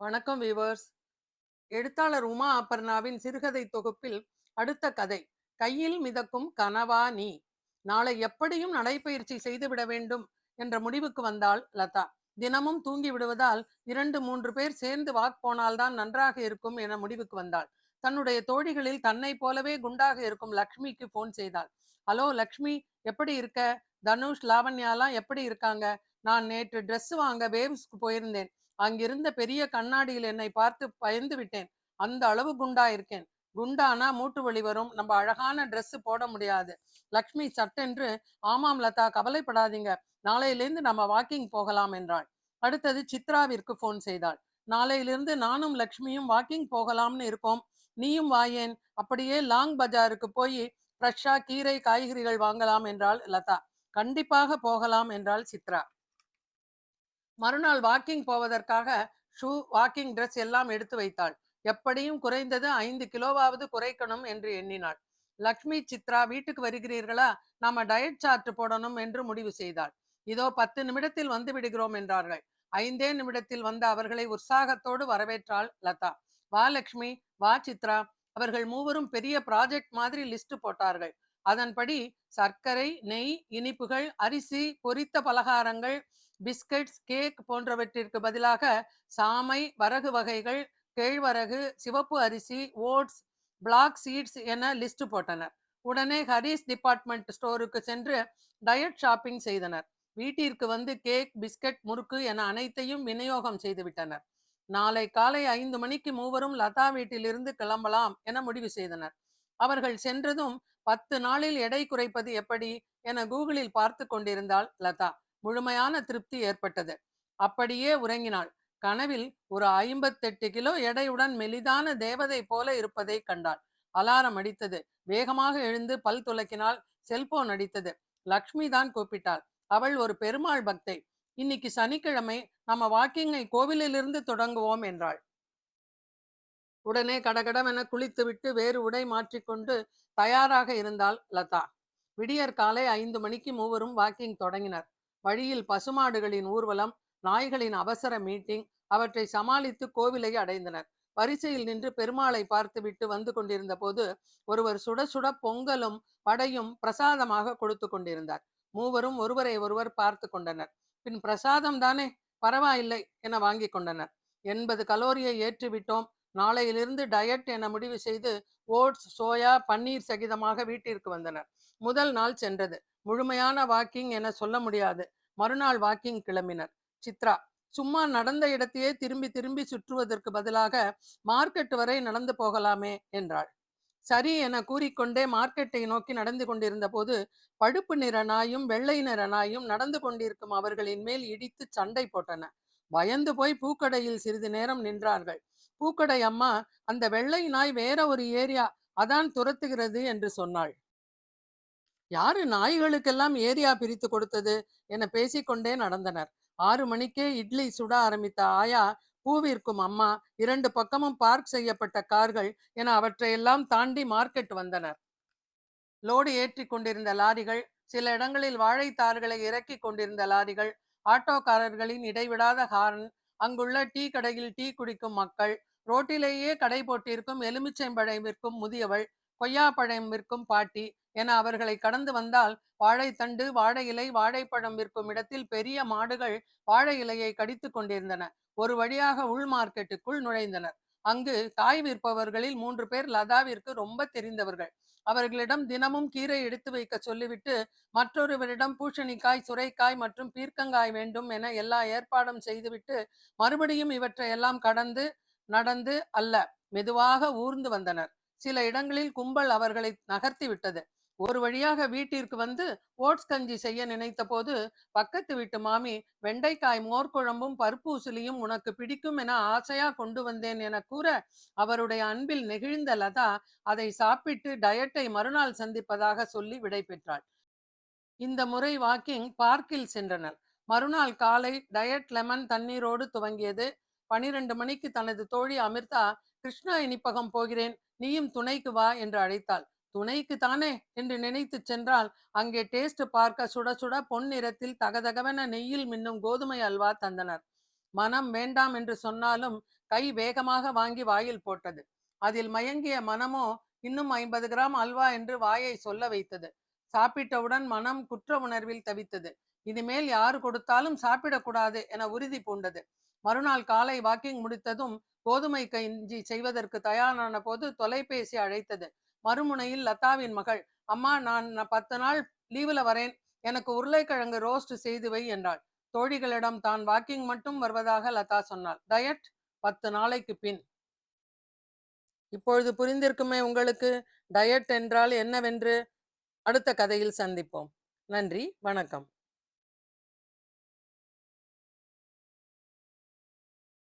வணக்கம் வீவர்ஸ் எழுத்தாளர் உமா அபர்ணாவின் சிறுகதை தொகுப்பில் அடுத்த கதை கையில் மிதக்கும் கனவா நீ? நாளை எப்படியும் நடைப்பயிற்சி செய்துவிட வேண்டும் என்ற முடிவுக்கு வந்தாள் லதா. தினமும் தூங்கி விடுவதால் இரண்டு மூன்று பேர் சேர்ந்து வாக் போனால்தான் நன்றாக இருக்கும் என முடிவுக்கு வந்தாள். தன்னுடைய தோழிகளில் தன்னை போலவே குண்டாக இருக்கும் லக்ஷ்மிக்கு போன் செய்தாள். ஹலோ லக்ஷ்மி எப்படி இருக்க? தனுஷ் லாவண்யாலாம் எப்படி இருக்காங்க? நான் நேற்று ட்ரெஸ் வாங்க வேவ்ஸ்க்கு போயிருந்தேன். அங்கிருந்த பெரிய கண்ணாடியில் என்னை பார்த்து பயந்து விட்டேன். அந்த அளவு குண்டா இருக்கேன். குண்டானா மூட்டு வலி வரும். நம்ம அழகான ட்ரெஸ் போட முடியாது. லக்ஷ்மி சட்டென்று ஆமாம் லதா கவலைப்படாதீங்க. நாளையிலிருந்து நம்ம வாக்கிங் போகலாம் என்றாள். அடுத்தது சித்ராவிற்கு போன் செய்தாள். நாளையிலிருந்து நானும் லக்ஷ்மியும் வாக்கிங் போகலாம்னு இருக்கோம். நீயும் வாயேன் அப்படியே லாங் பஜாருக்கு போய் ஃப்ரெஷ்ஷா கீரை காய்கறிகள் வாங்கலாம் என்றாள் லதா. கண்டிப்பாக போகலாம் என்றாள் சித்ரா. மறுநாள் வாக்கிங் போவதற்காக ஷூ வாக்கிங் ட்ரெஸ் எல்லாம் எடுத்து வைத்தாள். எப்படியும் குறைந்தது ஐந்து கிலோவாவது குறைக்கணும் என்று எண்ணினாள். லக்ஷ்மி சித்ரா வீட்டுக்கு வருகிறீர்களா? நாம டயட் சார்ட் போடணும் என்று முடிவு செய்தாள். இதோ பத்து நிமிடத்தில் வந்து விடுகிறோம் என்றார்கள். ஐந்தே நிமிடத்தில் வந்த அவர்களை உற்சாகத்தோடு வரவேற்றாள் லதா. வா லக்ஷ்மி வா சித்ரா. அவர்கள் மூவரும் பெரிய ப்ராஜெக்ட் மாதிரி லிஸ்ட் போட்டார்கள். அதன்படி சர்க்கரை நெய் இனிப்புகள் அரிசி பொரித்த பலகாரங்கள் பிஸ்கட்ஸ் கேக் போன்றவற்றிற்கு பதிலாக சாமை வரகு வகைகள் கேழ்வரகு சிவப்பு அரிசி ஓட்ஸ் பிளாக் சீட்ஸ் என லிஸ்ட் போட்டனர். உடனே ஹரிஸ் டிபார்ட்மெண்ட் ஸ்டோருக்கு சென்று டயட் ஷாப்பிங் செய்தனர். வீட்டிற்கு வந்து கேக் பிஸ்கட் முறுக்கு என அனைத்தையும் விநியோகம் செய்துவிட்டனர் நாளை காலை ஐந்து மணிக்கு மூவரும் லதா வீட்டிலிருந்து கிளம்பலாம் என முடிவு செய்தனர். அவர்கள் சென்றதும் பத்து நாளில் எடை குறைப்பது எப்படி என கூகுளில் பார்த்து கொண்டிருந்தாள் லதா. முழுமையான திருப்தி ஏற்பட்டது. அப்படியே உறங்கினாள். கனவில் ஒரு ஐம்பத்தெட்டு கிலோ எடையுடன் மெலிதான தேவதை போல இருப்பதை கண்டாள். அலாரம் அடித்தது. வேகமாக எழுந்து பல் துளக்கினால் செல்போன் அடித்தது. லக்ஷ்மி தான் கூப்பிட்டாள். அவள் ஒரு பெருமாள் பக்தை. இன்னைக்கு சனிக்கிழமை நம்ம வாக்கிங்கை கோவிலிலிருந்து தொடங்குவோம் என்றாள். உடனே கடகடவென குளித்துவிட்டு வேறு உடை மாற்றிக்கொண்டு தயாராக இருந்தாள் லதா. விடியற் காலை ஐந்து மணிக்கு மூவரும் வாக்கிங் தொடங்கினர். வழியில் பசுமாடுகளின் ஊர்வலம் நாய்களின் அவசர மீட்டிங் அவற்றை சமாளித்து கோவிலை அடைந்தனர். வரிசையில் நின்று பெருமாளை பார்த்துவிட்டு வந்து கொண்டிருந்த போது ஒருவர் சுட சுட பொங்கலும் வடையும் பிரசாதமாக கொடுத்து கொண்டிருந்தார். மூவரும் ஒருவரை ஒருவர் பார்த்து கொண்டனர். பின் பிரசாதம் தானே? பரவாயில்லை என வாங்கி கொண்டனர். எண்பது கலோரியை ஏற்றிவிட்டோம். நாளையிலிருந்து டயட் என முடிவு செய்து ஓட்ஸ் சோயா பன்னீர் சகிதமாக வீட்டிற்கு வந்தனர். முதல் நாள் சென்றது. முழுமையான வாக்கிங் என சொல்ல முடியாது. மறுநாள் வாக்கிங் கிளம்பினர். சித்ரா சும்மா நடந்த இடத்தையே திரும்பி திரும்பி சுற்றுவதற்கு பதிலாக மார்க்கெட் வரை நடந்து போகலாமே என்றாள். சரி என கூறிக்கொண்டே மார்க்கெட்டை நோக்கி நடந்து கொண்டிருந்த போது பழுப்பு நிற நாயும் வெள்ளை நிற நாயும் நடந்து கொண்டிருக்கும் அவர்களின் மேல் இடித்து சண்டை போட்டன. பயந்து போய் பூக்கடையில் சிறிது நேரம் நின்றார்கள். பூக்கடை அம்மா அந்த வெள்ளை நாய் வேற ஒரு ஏரியா அதான் துரத்துகிறது என்று சொன்னாள். யாரு நாய்களுக்கெல்லாம் ஏரியா பிரித்து கொடுத்தது என பேசிக்கொண்டே நடந்தனர். ஆறு மணிக்கே இட்லி சுட ஆரம்பித்த ஆயா பூவிற்கும் அம்மா இரண்டு பக்கமும் பார்க் செய்யப்பட்ட கார்கள் என அவற்றையெல்லாம் தாண்டி மார்க்கெட் வந்தனர். லோடு ஏற்றி கொண்டிருந்த லாரிகள் சில இடங்களில் வாழைத்தார்களை இறக்கி கொண்டிருந்த லாரிகள் ஆட்டோக்காரர்களின் இடைவிடாத ஹார்ன் அங்குள்ள டீ கடையில் டீ குடிக்கும் மக்கள் ரோட்டிலேயே கடை போட்டிருக்கும் எலுமிச்சைம்பழமிற்கும் முதியவள் கொய்யாப்பழம் விற்கும் பாட்டி என அவர்களை கடந்து வந்தால் வாழைத்தண்டு வாழை இலை வாழைப்பழம் விற்கும் இடத்தில் பெரிய மாடுகள் வாழை இலையை கடித்து கொண்டிருந்தன. ஒரு வழியாக உள் மார்க்கெட்டுக்குள் நுழைந்தனர். அங்கு காய் விற்பவர்களில் மூன்று பேர் லதாவிற்கு ரொம்ப தெரிந்தவர்கள். அவர்களிடம் தினமும் கீரை எடுத்து வைக்க சொல்லிவிட்டு மற்றொருவரிடம் பூஷணிக்காய் சுரைக்காய் மற்றும் பீர்க்கங்காய் வேண்டும் என எல்லா ஏற்பாடும் செய்துவிட்டு மறுபடியும் இவற்றையெல்லாம் கடந்து நடந்து அல்ல மெதுவாக ஊர்ந்து வந்தனர். சில இடங்களில் கும்பல் அவர்களை நகர்த்தி விட்டது. ஒரு வழியாக வீட்டிற்கு வந்து ஓட்ஸ் கஞ்சி செய்ய நினைத்த போது பக்கத்து வீட்டு மாமி வெண்டைக்காய் மோர்குழம்பும் பருப்பு உசிலியும் உனக்கு பிடிக்கும் என ஆசையா கொண்டு வந்தேன் என கூற அவருடைய அன்பில் நெகிழ்ந்த லதா அதை சாப்பிட்டு டயட்டை மறுநாள் சந்திப்பதாக சொல்லி விடை பெற்றாள். இந்த முறை வாக்கிங் பார்க்கில் சென்றனர். மறுநாள் காலை டயட் லெமன் தண்ணீரோடு துவங்கியது. பனிரெண்டு மணிக்கு தனது தோழி அமிர்தா கிருஷ்ணா இனிப்பகம் போகிறேன். நீயும் துணைக்கு வா என்று அழைத்தாள். துணைக்கு தானே என்று நினைத்து சென்றால் அங்கே டேஸ்ட் பார்க்க சுட சுட பொன் நிறத்தில் தகதகவென நெய்யில் மின்னும் கோதுமை அல்வா தந்தனர். மனம் வேண்டாம் என்று சொன்னாலும் கை வேகமாக வாங்கி வாயில் போட்டது. அதில் மயங்கிய மனமோ இன்னும் ஐம்பது கிராம் அல்வா என்று வாயை சொல்ல வைத்தது. சாப்பிட்டவுடன் மனம் குற்ற உணர்வில் தவித்தது. இனிமேல் யாரு கொடுத்தாலும் சாப்பிடக்கூடாது என உறுதி பூண்டது. மறுநாள் காலை வாக்கிங் முடித்ததும் கோதுமை கஞ்சி செய்வதற்கு தயாரான போது தொலைபேசி அழைத்தது. மறுமுனையில் லதாவின் மகள். அம்மா நான் பத்து நாள் லீவுல வரேன். எனக்கு உருளைக்கிழங்கு ரோஸ்ட் செய்து வை என்றாள். தோழிகளிடம் தான் வாக்கிங் மட்டும் வருவதாக லதா சொன்னாள். டயட்? பத்து நாளைக்கு பின். இப்பொழுது புரிந்திருக்குமே உங்களுக்கு. டயட் என்றால் என்னவென்று? அடுத்த கதையில் சந்திப்போம். நன்றி. வணக்கம்.